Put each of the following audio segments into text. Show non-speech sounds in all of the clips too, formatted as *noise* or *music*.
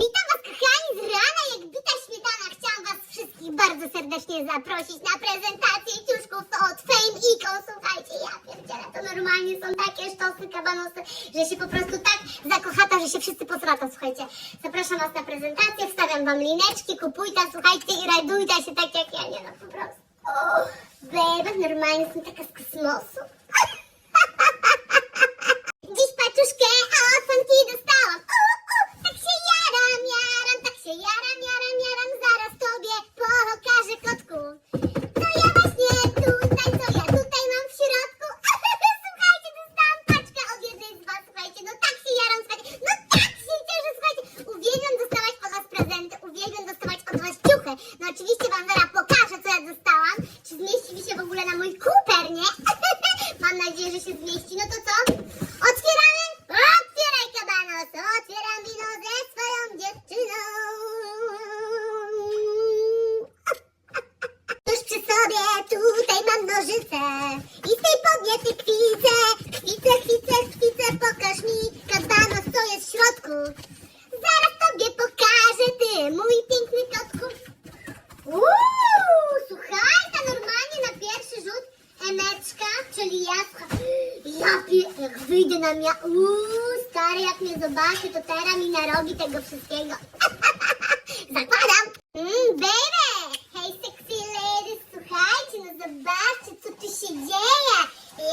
Witam Was kochani z rana jak bita śmietana. Chciałam Was wszystkich bardzo serdecznie zaprosić na prezentację ciuszków od Fame Icon. Słuchajcie, ja pierdzielę, to normalnie są takie sztosy, kabanosy, że się po prostu tak zakochata, że się wszyscy posrata, słuchajcie. Zapraszam Was na prezentację, wstawiam Wam lineczki, kupujta, słuchajcie i rajdujta się tak jak ja, nie no, po prostu. O, baby, normalnie są taka z kosmosu. *laughs* Dziś paczuszkę od Fanki dostałam. U, u, tak się jaram, jaram, tak się jaram, jaram, jaram. Zaraz tobie pokażę kotku. To ja właśnie tutaj, co ja tutaj mam w środku. Słuchajcie, dostałam paczkę od jednej z was, słuchajcie. No tak się jaram, słuchajcie. No tak się cieszę, słuchajcie. Uwielbiam dostawać od was prezenty, uwielbiam dostawać od was ciuchy. No oczywiście wam zaraz pokażę, co ja dostałam. Czy zmieści mi się w ogóle na mój kuper, nie? Mam zmieści. No to co? Otwieramy? Otwieraj kabanos! Otwieram wino ze swoją dziewczyną. Już przy sobie tutaj mam nożyce i z tej podniety kwicę, kwicę, kwicę, kwicę, pokaż mi kabanos, co jest w środku. Zaraz tobie pokażę, ty, mój piękny kotku. Uuu, słuchaj, to normalnie na pierwszy rzut emeczka, czyli ja wyjdę na mia... Uuu, stary, jak mnie zobaczy, to teraz mi narobi tego wszystkiego. *laughs* Zakładam. Mmm, baby! Hej, sexy ladies, słuchajcie, no zobaczcie, co tu się dzieje.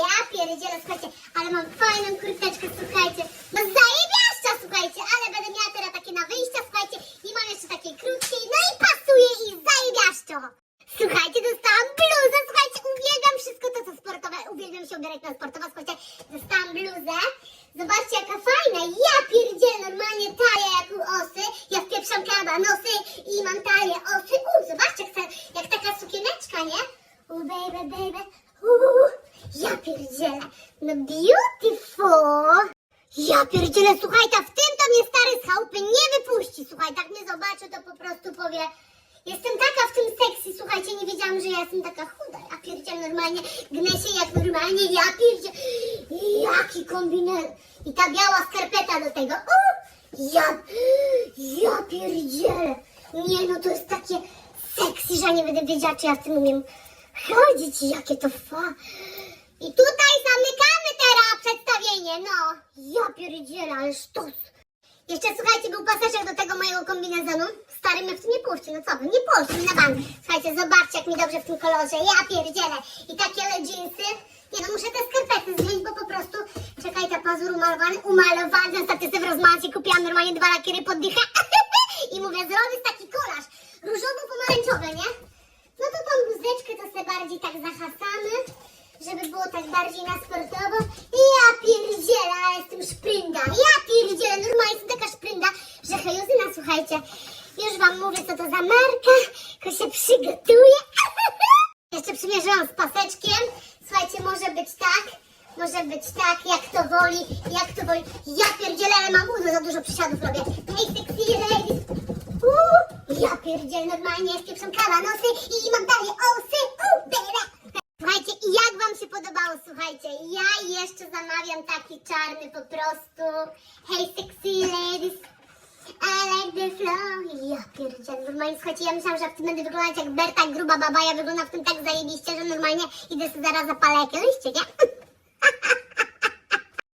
Ja pierdzielę, słuchajcie, ale mam fajną kurteczkę, słuchajcie. No zajebiaszcza, słuchajcie, ale będę miała teraz takie na wyjścia, słuchajcie, i mam jeszcze takiej krótkiej, no i pasuje i zajebiaszczo. Słuchajcie, dostałam bluzę, słuchajcie, uwielbiam wszystko to, co uwielbiam się ubierać na sportowo, słuchajcie, dostałam bluzę. Zobaczcie, jaka fajna, ja pierdzielę, normalnie talia jak u osy, ja wpieprzam kabanosy i mam talię osy, u, zobaczcie, jak, ta- jak taka sukieneczka, nie? U, baby, baby, uuu, ja pierdzielę, no beautiful. Ja pierdzielę, słuchaj, ta w tym to mnie stary z chałupy nie wypuści, słuchaj, tak mnie zobaczy, to po prostu powie, jestem taka w tym seksy, słuchajcie, nie wiedziałam, że ja jestem taka chuda, ja pierdzielę normalnie, gnę się jak normalnie, ja pierdzielę, jaki kombinez, i ta biała skarpeta do tego, o, ja, ja pierdzielę, nie no, to jest takie seksy, że ja nie będę wiedziała, czy ja w tym umiem chodzić, jakie to fa... I tutaj zamykamy teraz przedstawienie, no. Ja pierdzielę, ale sztos. Jeszcze słuchajcie, był pasażer do tego mojego kombinezonu. Stary mnie w tym nie puści, no co wy, nie puści mi na bank. Słuchajcie, zobaczcie jak mi dobrze w tym kolorze, ja pierdzielę. I takie leginsy. Nie no, muszę te skarpety zdjąć, bo po prostu, czekaj, ta pazur umalowany, umalowany. Ostatnio sobie w rozmacie kupiłam normalnie dwa lakiery pod dychę. *laughs* I mówię, zrobię taki kolaż, różowo-pomarańczowy, nie? No to tą bluzeczkę to sobie bardziej tak zahasamy, żeby było tak bardziej na sportowo. Ja pierdzielę, ale jestem szprynda. Ja pierdzielę, normalnie jestem taka szprynda, że hejuzyna, słuchajcie, już wam mówię, co to za marka, tylko się przygotuję. *laughs* Jeszcze przymierzyłam z paseczkiem. Słuchajcie, może być tak, może być tak, jak to woli, jak to woli. Ja pierdzielę, ale mam udo, za dużo przysiadów robię. Hej, sexy ladies. Uuu, ja pierdzielę, normalnie wpieprzam kabanosy i mam dalej osy. Uuu. Słuchajcie, i jak wam się podobało, słuchajcie, ja jeszcze zamawiam taki czarny po prostu. Hej, sexy ladies. I like the flow. Ja pierdzielę, normalnie, słuchajcie, ja myślałam, że w tym będę wyglądać jak Berta gruba baba, ja wyglądam w tym tak zajebiście, że normalnie idę sobie zaraz zapalę jakieś liście, nie? *laughs*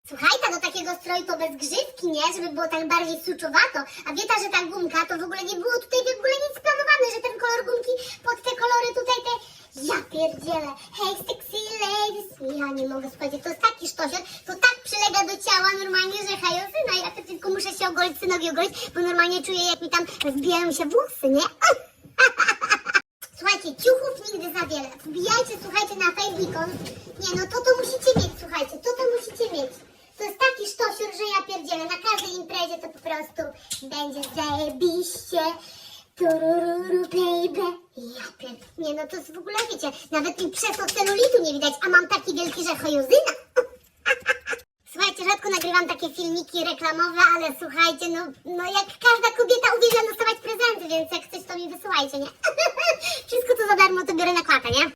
Słuchajcie, do takiego stroju to bez grzywki, nie? Żeby było tak bardziej suczowato. A wieta, że ta gumka to w ogóle nie było tutaj w ogóle nic planowane, że ten kolor gumki pod te kolory tutaj te... Ja pierdzielę. Hej, sexy Ja nie mogę, słuchajcie, to jest taki sztosior, to tak przylega do ciała normalnie, że hajozyna. Ja to tylko muszę się ogolić, synowi ogolić, bo normalnie czuję, jak mi tam wbijają się włosy, nie? *laughs* Słuchajcie, ciuchów nigdy za wiele. Wbijajcie, słuchajcie, na Facebookon. Nie, no to to musicie mieć, słuchajcie, to to musicie mieć. To jest taki sztosior, że ja pierdzielę. Na każdej imprezie to po prostu będzie zajebiście. Turururu, baby. Ja pier... Nie, no to w ogóle, wiecie, nawet mi przez celulitu nie widać, a mam taki wielki, że chojuzyna. *laughs* Słuchajcie, rzadko nagrywam takie filmiki reklamowe, ale słuchajcie, no, no jak każda kobieta uwielbiam dostawać prezenty, więc jak coś to mi wysyłajcie, nie? *laughs* Wszystko co za darmo to biorę na klatę, nie?